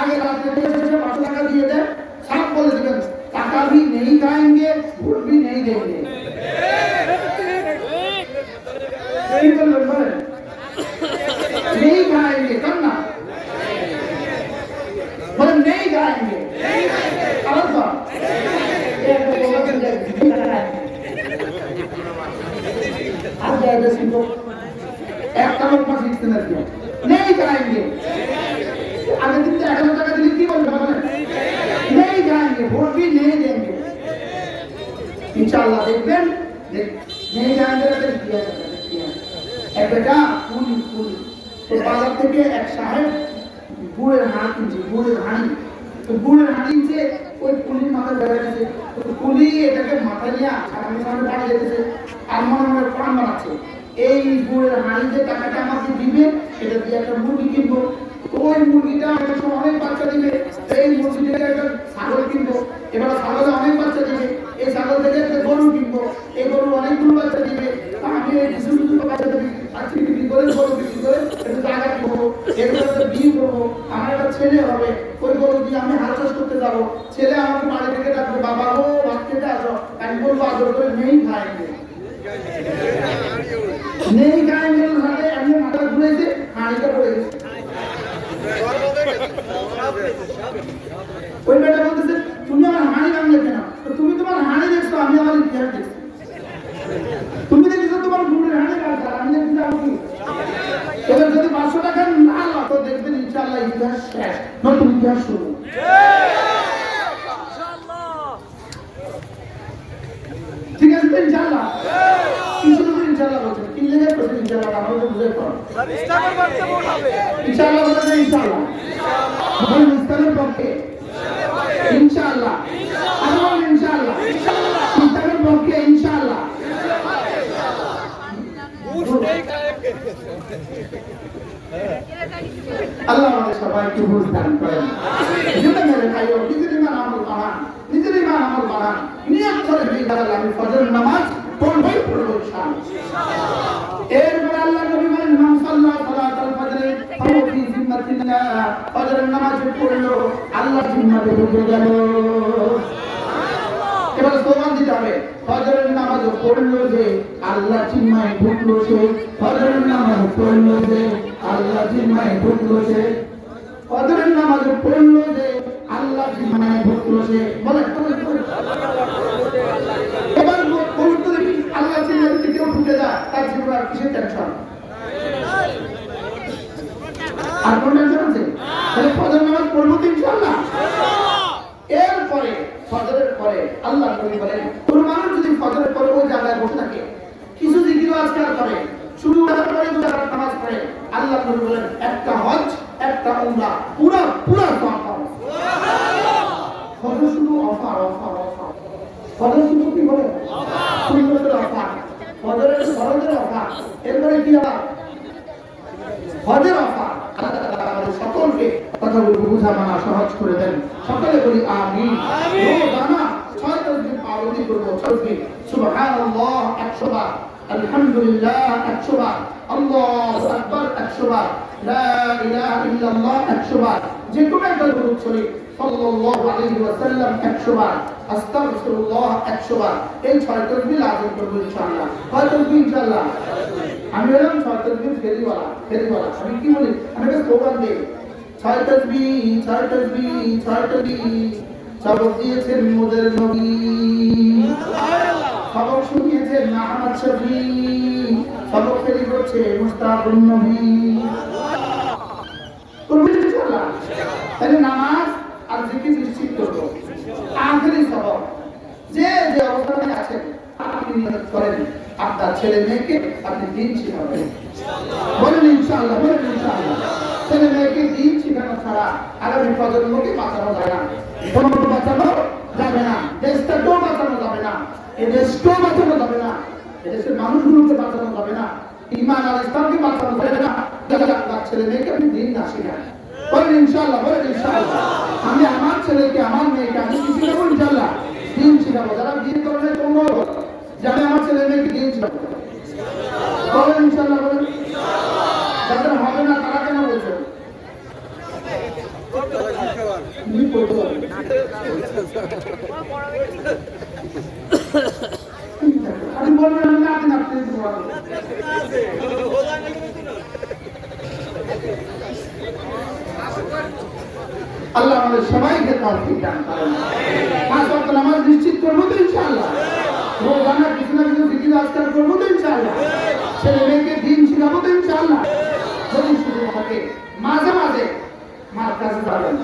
আগে রাতে দিয়ে এসেছে পাঁচশো টাকা দিয়ে দেন সাপ বলে দিবেন টাকা भी नहीं खाएंगे ভোট भी नहीं देंगे এই বললেন বলেন नहीं खाएंगे कब আসবে নেই করাएंगे আগে দিতে এক হাজার টাকা দিলে কি বলবে নেই যাएंगे ভোট भी नहीं देंगे ইনশাআল্লাহ দেখবেন নেই যাएंगे তাদের কি আছে এক বেটা কুলি কুলি তো বাজার থেকে এক সাহেব গুড়ের হাঁ কিনছে, গুড়ের হাঁড়ি। তো গুড়ের হাঁড়ি যে ওই পুলির মাথায় বেড়াচ্ছে তো পুলি এটাকে মাথায় নিয়ে সামনে সামনে পাড়ে যেতেছে। আর মনে মনে প্রাণ বানাচ্ছে। এই গুড়ের হাঁড়ি যে টাকাটা আমাকে দিবে এটা দিয়ে একটা মুরগি কিনবো। ওই মুরগিটা অনেক বাচ্চা দিবে, এই মুরগি একটা ছাগল কিনবো। এবার ছাগলে অনেক বাচ্চা দিবে, এই ছাগল থেকে একটা গরু কিনবো। এই গরু অনেকগুলো বাচ্চা দিবে আমি এই কিছু কিছু বাচ্চা বিক্রি করে গরু বিক্রি করে একটু জায়গা কিনবো এগুলো বিয়ে করব। আমার একটা ছেলে হবে, ওই গরু দিয়ে আমি হাল চাষ করতে যাব। ছেলে আমাকে বাড়ি থেকে ডাকবে, বাবা ও খেতে আসো। আমি বলব, আদর করে নেই খাইনি নেই হাতে আমি মাথা ঘুরেছে হাঁড়িটা পড়ে গেছে ওই বেটা বলতেছে, তুমি আমার হাঁড়ি ভাঙলে কেন? তুমি তোমার হাঁড়ি দেখছ, আমি আমার ইতিহাস দেখছি। তুমি দেখেছ তোমার গুড়ের হাঁড়ি ভাঙছে আমি দেখছি আমার কি এবার যদি পাঁচশো টাকা না লাও তো দেখবেন ইনশাআল্লাহ ইতিহাস শেষ। নতুন ইতিহাস শুরু ঠিক আছে তো ইনশাআল্লাহ কিছু লোক ইনশাআল্লাহ বলছেন কি ইনশাআল্লাহ আমাকে বুঝে পড়ো ইনশাআল্লাহ বলছেন ইনশাআল্লাহ। বলুন ইসলামের পক্ষে। ইনশাআল্লাহ। আরও ইনশাআল্লাহ। ইসলামের পক্ষে ইনশাআল্লাহ। আল্লাহ আমাদের সবাইকে বুঝ দান করেন। যেটা মেরে খাইও নিজের ইমান আমল বানান নিজের ইমান আমল বানান। নিয়ত করে দিই দাঁড়ালে আমি ফজর নামাজ পড়বই পড়ব ইনশাআল্লাহ এরপর জিম্মাতিল্লাহ ফজরের নামাজ পড়ল আল্লাহ জিম্মাতে ঢুকে গেল। এবার স্লোগান দিতে হবে, ফজরের নামাজ পড়ল যে আল্লাহ জিম্মায় ঢুকলো সে, ফজরের নামাজ আল্লাহ জিম্মায় ঢুকলো সে বলে এবার বলুন তো দেখি আল্লাহ জিম্মায় যদি কেউ ঢুকে যায় তার জীবনে আর কিসের টেনশন আর কোন টেনশন আছে তাহলে ফজর নামাজ পড়ব ইনশাআল্লাহ। এরপরে, ফজরের পরে আল্লাহ নবী বলেন, কোন মানুষ যদি ফজরের পরে ওই জায়গায় বসে থাকে, কিছু জিকির আজকাল করে। শুরু হওয়ার পরে দু রাকাত নামাজ পড়ে। আল্লাহ নবী বলেন, একটা হজ, একটা উমরা, পুরো পুরো সওয়াব পাবে ফজর শুধু অফার অফার অফার। ফজর শুধু কি বলে? সুন্নতের অফার। ফজরের ফরজের অফার। এরপরে কি আবার? হজের অফার আল্লাহ তাআলা আমাদের সকলকে কথাগুলো বুঝা মানা সহজ করে দেন। সকলে বলি ছয় করব সুবহানাল্লাহ 100 বার। আলহামদুলিল্লাহ 100 বার। আল্লাহু আকবার 100 বার। লা ইলাহা ইল্লাল্লাহ 100 বার। যে কোনো একটা দরুদ শরীফ সাল্লাল্লাহু আলাইহি ওয়াসাল্লাম 100 বার। আস্তাগফিরুল্লাহ 100 বার। এই ছয় তসবিহ লাজিম করব ইনশাআল্লাহ। কয় তসবিহ ইনশাআল্লাহ। আমি বললাম ছয় তসবিহ ফেরিওয়ালা ফেরিওয়ালা। আমি কি বলি? আমি একটা স্লোগান দিই। ছয় তসবি ছয় তসবি ছয় তসবি সবক দিয়েছেন মোদের নবী। সবক শুনিয়েছেন আহমদ শফি। সবক ফেরি করছে মুস্তাকুন নবী। তাহলে নামাজ আর জিকির নিশ্চিত করব। আখেরি সবক। যে যে অবস্থানে আছেন, আপনি করেন। আপনার ছেলে মেয়েকে আপনি দিন শিখাবেন। বলেন ইনশাআল্লাহ বলেন ইনশাআল্লাহ। ছেলে মেয়েকে দিন শিখানো ছাড়া আগামী প্রজন্মকে বাঁচানো যায় না। ধর্ম বাঁচানো যাবে না, দেশটাকেও বাঁচানো যাবে না এ বাঁচানো যাবে না, এদেশের মানুষগুলোকে বাঁচানো যাবে না, ইমান ইসলামকে বাঁচানো যাবে না। যারা আপনার ছেলে মেয়েকে আপনি দিন না শিখান বলেন ইনশাআল্লাহ বলেন ইনশাআল্লাহ। আমি আমার ছেলেকে, আমার মেয়েকে আমি কি শিখাবো ইনশাআল্লাহ? দিন শিখাবো। যারা দিন করবে তোমরা যে আমি আমার ছেলে মেয়েকে দিন শিখাবো। আল্লাহ আমাদের সবাইকে তৌফিক দান করেন। পাঁচ ওয়াক্ত নামাজ নিশ্চিত করব তো ইনশাআল্লাহ। রোজানা কিছু না কিছু জিকির আজকাল করব তো ইনশাআল্লাহ। ছেলে মেয়েকে দিন শিখাবো তো ইনশাআল্লাহ। যদি শুধু থাকে মাঝে মাঝে মার কাছে যাবেন